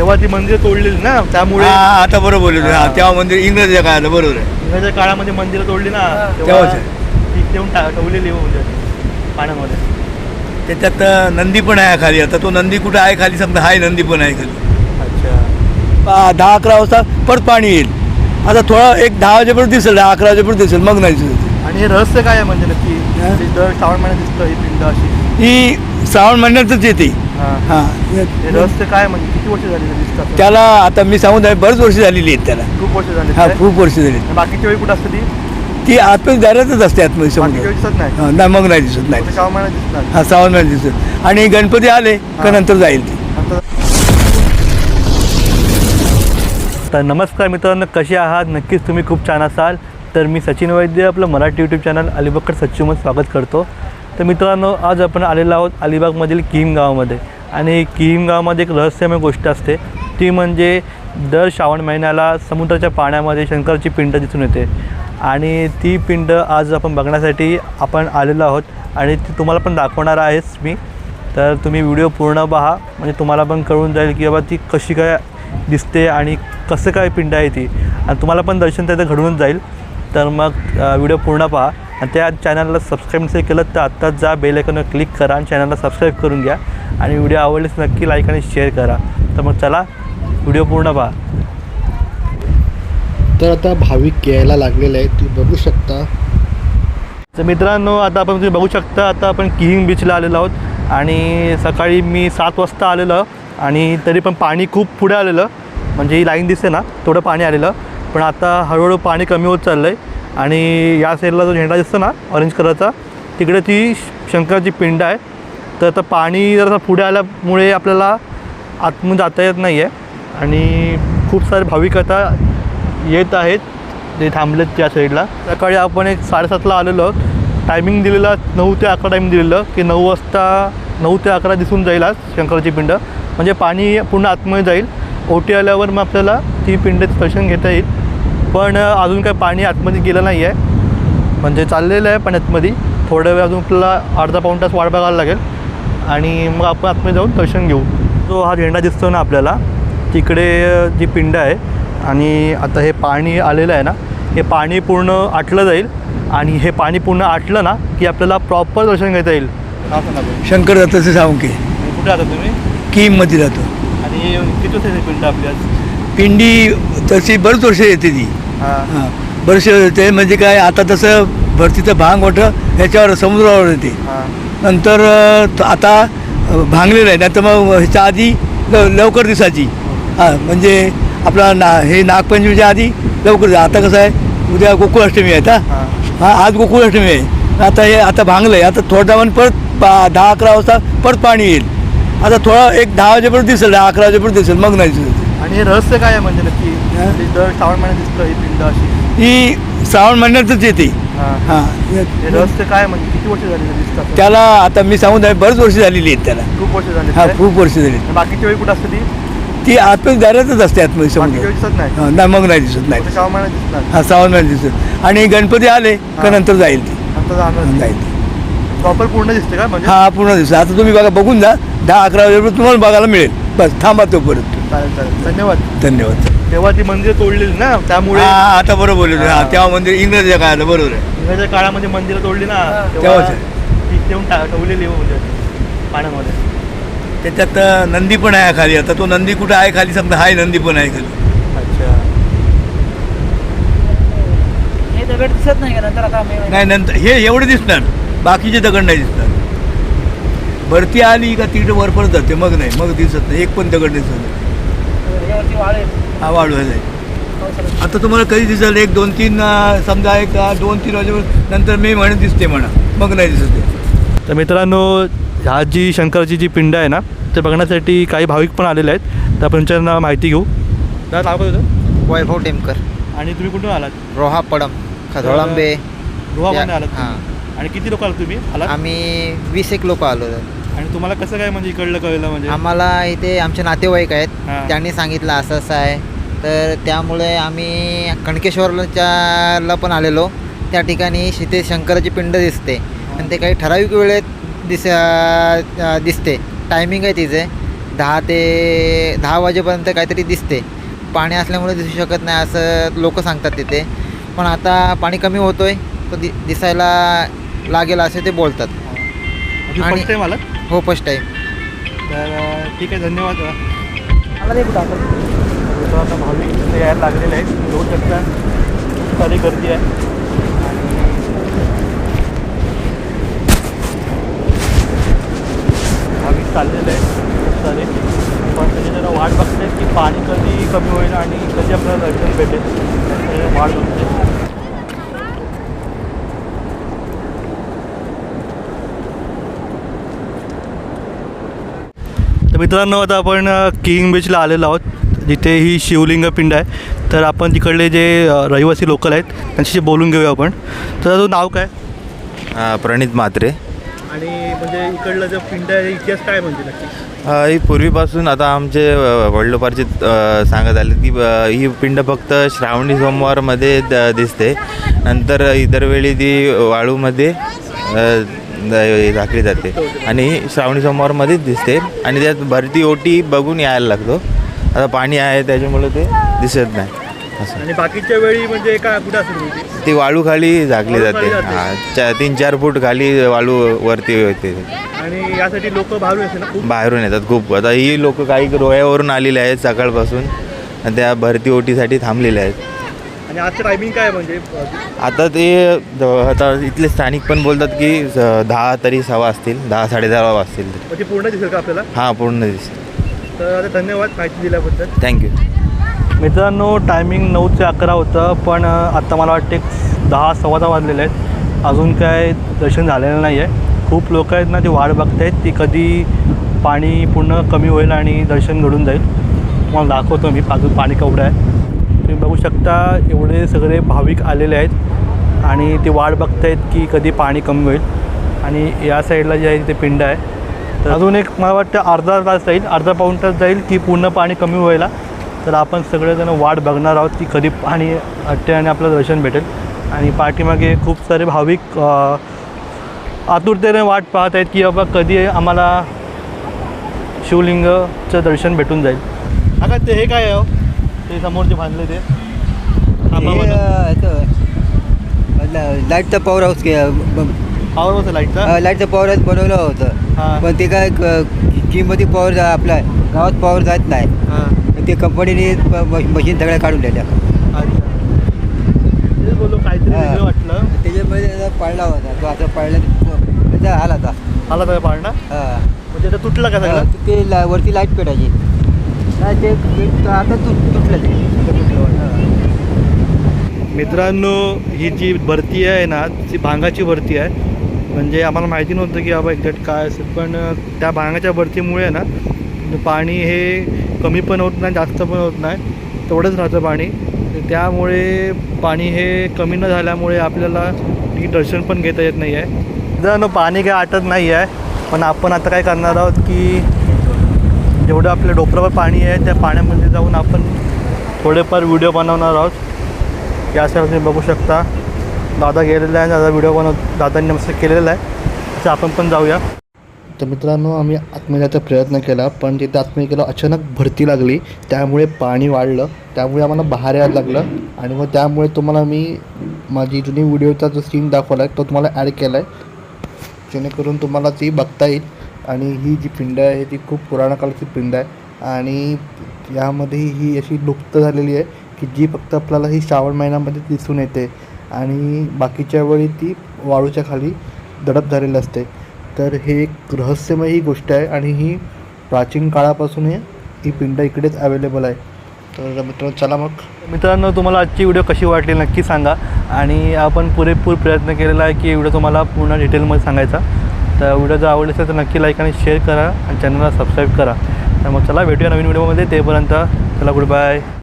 तेव्हा ती मंदिरं तोडलेली ना त्यामुळे हा आता बरोबर बोलले तुम्ही. हा. तेव्हा मंदिर इंग्रजाच्या काळात बरोबर आहे. इंग्रजाच्या काळामध्ये मंदिरं तोडली ना तेव्हाच ती देऊन टा ठेवलेली म्हणजे पाण्यामध्ये. त्याच्यात अं, नंदी पण आहे खाली. आता तो नंदी कुठं आहे खाली? समजा हाय नंदी पण आहे खाली. अच्छा. पा- दहा अकरा वाजता परत पाणी येईल. आता थोडा एक दहा वाजेपर्यंत दिसेल दहा अकरा वाजेपर्यंत दिसेल मग नाही दिसत आणि हे रहस्य काय आहे म्हणजे नक्की? हा? ते दर श्रावण महिन्यात दिसतं ही पिंड अशी. ही श्रावण महिन्यातच येते. हा. हा. हे रहस्य काय म्हणजे? किती वर्ष झाली ते दिसतात? त्याला आता मी सांगून आहे बरेच वर्ष झालेली आहेत त्याला. खूप वर्ष झाली. हा खूप वर्ष झाली. बाकीच्या वेळी कुठं असते ती? ती आतमध्ये दारातच असते आतमध्ये दिसत नाही? हा, नाही मग नाही दिसत नाही फक्त श्रावण महिन्यात दिसणार हा श्रावण महिन्यात दिसत. आणि गणपती आले का हा. नंतर जाईल ती. तर नमस्कार मित्रांनो कसे आहात? नक्कीच तुम्ही खूप छान असाल. तर मी सचिन वैद्य आपलं मराठी यूट्यूब चॅनल अलिबागकडे सच्चूमध्ये स्वागत करतो. तर मित्रांनो आज आपण आलेलो आहोत अलिबागमधील किम गावामध्ये आणि किम गावामध्ये एक रहस्यमय गोष्ट असते. ती म्हणजे दर श्रावण महिन्याला समुद्राच्या पाण्यामध्ये शंकरची पिंड दिसून येते. आणि ती पिंड आज आपण बघण्यासाठी आपण आलेलो आहोत. आणि ती तुम्हाला पण दाखवणार आहेच मी. तर तुम्ही व्हिडिओ पूर्ण पहा. म्हणजे तुम्हाला पण कळून जाईल की बाबा ती कशी काय दिसते आणि कसं काय पिंड आहे ती. आणि तुम्हाला पण दर्शन त्याचं घडूनच जाईल. तर मग व्हिडिओ पूर्ण पहा. आणि त्या चॅनलला सबस्क्राईब नसेल केलं तर आत्ताच जा बेल आयकॉनवर क्लिक करा आणि चॅनलला सबस्क्राईब करून घ्या. आणि व्हिडिओ आवडल्यास नक्की लाईक आणि शेअर करा. तर मग चला व्हिडिओ पूर्ण पहा. तर आता भाविक यायला लागलेले आहेत. तुम्ही बघू शकता. तर मित्रांनो आता आपण तुम्ही बघू शकता आता आपण किहिंग बीचला आलेलो आहोत. आणि सकाळी मी सात वाजता आलेलं. आणि तरी पण पाणी खूप पुढे आलेलं. म्हणजे ही लाईन दिसते ना तेवढं पाणी आलेलं. पण आता हळूहळू पाणी कमी होत चाललं आहे आणि या साईडला जो झेंडा दिसतो ना ऑरेंज कलरचा तिकडे ती शंकराची पिंड आहे. तर आता पाणी जर पुढे आल्यामुळे आपल्याला आतमध्ये जाता येत नाही आहे आणि खूप सारे भाविक आता येत आहेत. ते थांबलेत त्या साईडला सकाळी आपण एक साडेसातला आलेलो टायमिंग दिलेला नऊ ते अकरा टाईम दिलेलं की नऊ वाजता नऊ ते अकरा दिसून जाईल आज शंकराची पिंड. म्हणजे पाणी पूर्ण आतमध्ये जाईल. ओटी आल्यावर मग आपल्याला ती पिंड दर्शन घेता येईल. पण अजून काय पाणी आतमध्ये गेलं नाही आहे. म्हणजे चाललेलं आहे पण आतमध्ये. थोड्या वेळ अजून आपल्याला अर्धा पाऊण तास वाट बघायला लागेल. आणि मग आपण आतमध्ये जाऊन दर्शन घेऊ. जो हा झेंडा दिसतो ना आपल्याला तिकडे जी पिंड आहे. आणि आता हे पाणी आलेलं आहे ना हे पाणी पूर्ण आटलं जाईल. आणि हे पाणी पूर्ण आटलं ना की आपल्याला प्रॉपर दर्शन घेता येईल. शंकर दत्ताचं सांगू की कुठे राहता तुम्ही? कीममध्ये राहतो. आणि किती पिंड आपली आज? पिंडी तशी बरेच वर्ष येते ती. हां. बरेच येते म्हणजे काय आता तसं भरतीचं भांग मोठं ह्याच्यावर समुद्रावर येते. नंतर त- आता भांगलेलं आहे नाही तर मग ह्याच्या आधी लवकर दिसायची. हां म्हणजे आपला ना हे नागपंचमीच्या आधी लवकर आता कसं आहे उद्या गोकुळाष्टमी आहे आता. हां. आज गोकुळाष्टमी आहे. आता हे आता भांगलं आहे आता थोड्या वेळानं परत पा दहा अकरा वाजता परत पाणी येईल. आता थोडा एक दहा वाजेपर्यंत दिसेल दहा अकरा वाजेपर्यंत दिसेल मग नाही दिसत आणि हे रहस्य काय आहे म्हणजे नक्की? ते दर श्रावण महिन्यात दिसतं ही पिंड अशी. ही श्रावण महिन्यातच येते. हां. हां. हे रहस्य काय म्हणजे किती वर्ष झाली ते दिसतात? त्याला आता मी सांगून आहे बरेच वर्ष झालेली आहेत त्याला. खूप वर्ष झाली. हा खूप वर्ष झाली. बाकीच्या वेळी कुठं असते ती? ती आतमध्ये दारातच असते आतमध्ये बाकीच्या समुद्र वेळी दिसत नाही? नाही मग नाही दिसत नाही फक्त श्रावण महिन्यात दिसणार. हा श्रावण महिन्यात दिसत. आणि गणपती आले का हा. नंतर जाईल ती. जाणार जाईल ती. प्रॉपर पूर्ण दिसते का म्हणजे? हा पूर्ण दिसत. आता तुम्ही बघा बघून जा. दहा अकरा वाजेपर्यंत तुम्हाला बघायला मिळेल. बस थांबा तोपर्यंत चालेल चालेल. धन्यवाद. धन्यवाद. तेव्हा ती मंदिरं तोडलेली ना त्यामुळे हा आता बरोबर बोलले. तुम्ही. हा. तेव्हा मंदिर इंग्रजाच्या काळात बरोबर आहे. इंग्रजाच्या काळामध्ये मंदिरं तोडली ना तेव्हाच ती देऊन टा ठेवलेली म्हणजे पाण्यामध्ये. त्याच्यात अ, नंदी पण आहे खाली. आता तो नंदी कुठं आहे खाली? समजा हाय नंदी पण आहे खाली. अच्छा. हे दगड दिसत नाही का नंतर आता आम्ही नाही नंतर हे एवढे दिसणार. बाकीचे दगड नाही दिसणार. भरती आली का तिकडे वर परत जाते मग नाही. मग दिसत नाही. एक पण दगड दिसत नाही. आहे. हा वाढवायला आहे. आता तुम्हाला कधी दिसेल एक दोन तीन अं, समजा एक अं, दोन तीन वाजेवर नंतर मे महिन्यात दिसते म्हणा. मग नाही दिसत ते. तर मित्रांनो ह्या जी शंकराची जी पिंड आहे ना ते बघण्यासाठी काही भाविक पण आलेले आहेत. तर आपण त्यांना माहिती घेऊ. दादा नाव काय होतं वैभव टेमकर. आणि तुम्ही कुठून आलात? रोहा पडम या- आलात हां. तुम्ही? आणि किती लोक आलात तुम्ही? आलात? आम्ही वीस एक लोक आलो. आणि तुम्हाला कसं काय म्हणजे इकडलं कळलं म्हणजे? आम्हाला इथे आमचे नातेवाईक आहेत. हां. त्यांनी सांगितलं असं असं आहे. तर त्यामुळे आम्ही कणकेश्वरला पण आलेलो. त्या ठिकाणी शिते शंकराची पिंड दिसते. आणि ते काही ठराविक वेळेत दिस अं, दिसते. टायमिंग आहे तिचे. दहा ते दहा वाजेपर्यंत काहीतरी दिसते. पाणी असल्यामुळे दिसू शकत नाही असं लोक सांगतात तिथे. पण आता पाणी कमी होतो आहे तो दि दिसायला लागेल असे ते बोलतात. आणि- आला हो फर्स्ट टाईम तर ठीक आहे धन्यवाद आम्हाला ते कुठं आपण आता भाविक यायला लागलेले आहेत. येऊ शकता खूप सारी गर्दी आहे आणि भाविक चाललेले आहेत खूप सारे पण त्याची जरा वाट बघते की पाणी कधी कमी होईल आणि कधी आपल्याला दर्शन भेटेल त्याची वाट बघते तर मित्रांनो आता आपण किंग बीचला आलेलो आहोत. जिथे ही शिवलिंग पिंड आहे. तर आपण तिकडले जे रहिवासी लोकल आहेत त्यांच्याशी बोलून घेऊया आपण. तर तुझं नाव काय? प्रणित म्हात्रे. आणि म्हणजे इकडलं जे पिंड आहे इतिहास काय म्हणजे ही पूर्वीपासून आता आमचे अ, सांगत आले की ही पिंड फक्त श्रावणी सोमवारमध्ये द- दिसते. नंतर इतर वेळी ती वाळूमध्ये अ, द- झाकली जाते. आणि श्रावणी सोमवारमध्येच दिसते. आणि त्यात भरती ओटी बघून यायला लागतो. आता पाणी आहे त्याच्यामुळे ते दिसत नाही. असं. आणि बाकीच्या वेळी म्हणजे काय कुठं ती वाळू खाली झाकली जाते. हां चा तीन चार फूट खाली वाळू वरती होते आणि यासाठी लोक बाहेरून येते ना खूप? बाहेरून येतात खूप. आता ही लोक काही रोयावरून आलेले आहेत सकाळपासून. आणि त्या भरती ओटीसाठी थांबलेले आहेत. आणि आजचं टायमिंग काय आहे म्हणजे? आता ते ज- आता इथले स्थानिक पण बोलतात की स- दहा तरी सव्वा असतील दहा साडेदहा वाजतील. म्हणजे पूर्ण दिसेल का आपल्याला? हां पूर्ण दिसतं तर आता धन्यवाद माहिती दिल्याबद्दल. थँक्यू मित्रांनो टायमिंग नऊ ते अकरा होतं पण अ, आत्ता मला वाटते दहा सव्वा दहा वाजलेले आहेत. अजून काय दर्शन झालेलं नाही आहे खूप लोक आहेत ना ती वाट बघत आहेत की कधी पाणी पूर्ण कमी होईल आणि दर्शन घडून जाईल. तुम्हाला दाखवतो मी अजून पाणी केवढं आहे. तुम्ही बघू शकता एवढे सगळे भाविक आलेले आहेत आणि ते वाट बघत आहेत की कधी पाणी कमी होईल. आणि या साईडला जे आहे ते पिंड आहे. तर अजून एक मला वाटतं अर्धा तास जाईल अर्धा पाऊण तास जाईल की पूर्ण पाणी कमी व्हायला. तर आपण सगळेजण वाट बघणार आहोत की कधी पाणी अट्टे आणि आपलं दर्शन भेटेल. आणि पाठीमागे खूप सारे भाविक आतुरतेने वाट पाहत आहेत की बाबा कधी आम्हाला शिवलिंगचं दर्शन भेटून जाईल. हा ते हे काय आहे हो? ते समोर जे बांधले ते. लाईटचा पॉवर हाऊस पावर होतं लाईटचा लाईटचा पॉवर हाऊस बनवलं. होतं. पण ते काय किंमती पॉवर आपला गावात पॉवर जात नाही. हां. ते कंपनीने मशीन सगळ्या काढून दिल्या. वाटलं. त्याच्यामध्ये त्याचा पडला होता. तो आता पडला त्याचा आला आता. आला तर पाळणा. म्हणजे तुटला का सगळं? ते वरती लाइट पेटायची. नाही ते ते आता तुट तुटलं ते. ते तुटलं. मित्रांनो ही जी भरती आहे ना ती भांगाची भरती आहे. म्हणजे आम्हाला माहिती नव्हतं की बाबा एक्झॅक्ट काय असेल पण त्या भांगाच्या भरतीमुळे ना पाणी हे कमी पण होत नाही जास्त पण होत नाही. तेवढंच राहतं पाणी. त्यामुळे पाणी हे कमी न झाल्यामुळे आपल्याला ती दर्शन पण घेता येत नाही आहे पाणी काय आटत नाही आहे पण आपण आता काय करणार आहोत की जेवढं आपल्या डोपरावर पाणी आहे त्या पाण्यामध्ये जाऊन आपण थोडेफार व्हिडिओ बनवणार आहोत. यासाठी तुम्ही बघू शकता. दादा गेलेला आहे दादा व्हिडिओ बनव दादांनी मस्त केलेला आहे. तसं आपण पण जाऊया. तर मित्रांनो आम्ही आतमध्ये प्रयत्न केला पण तिथे आतमध्ये गेलो अचानक भरती लागली. त्यामुळे पाणी वाढलं. त्यामुळे आम्हाला बाहेर यायला लागलं. आणि मग त्यामुळे तुम्हाला मी माझी जुनी व्हिडिओचा जो सीन दाखवला आहे तो तुम्हाला ॲड केला आहे जेणेकरून तुम्हाला ती बघता येईल. आणि ही जी पिंड आहे ती खूप पुराणकाळाची पिंड आहे. आणि यामध्ये ही अशी लुप्त झालेली आहे की जी फक्त आपल्याला ही श्रावण महिन्यामध्ये दिसून येते. आणि बाकीच्या वेळी ती वाळूच्या खाली दडप झालेली असते. तर हे एक रहस्यमय ही गोष्ट आहे आणि ही प्राचीन काळापासून ही पिंड इकडेच अवेलेबल आहे. तर मित्रांनो चला मग. मित्रांनो तुम्हाला आजची व्हिडिओ कशी वाटली नक्की सांगा. आणि आपण पुरेपूर प्रयत्न केलेला आहे की व्हिडिओ तुम्हाला पूर्ण डिटेलमध्ये सांगायचा. तर व्हिडिओ जर आवडले असेल तर नक्की लाईक आणि शेअर करा आणि चॅनलला सबस्क्राईब करा. तर मग चला भेटूया नवीन व्हिडिओमध्ये तेपर्यंत चला गुड बाय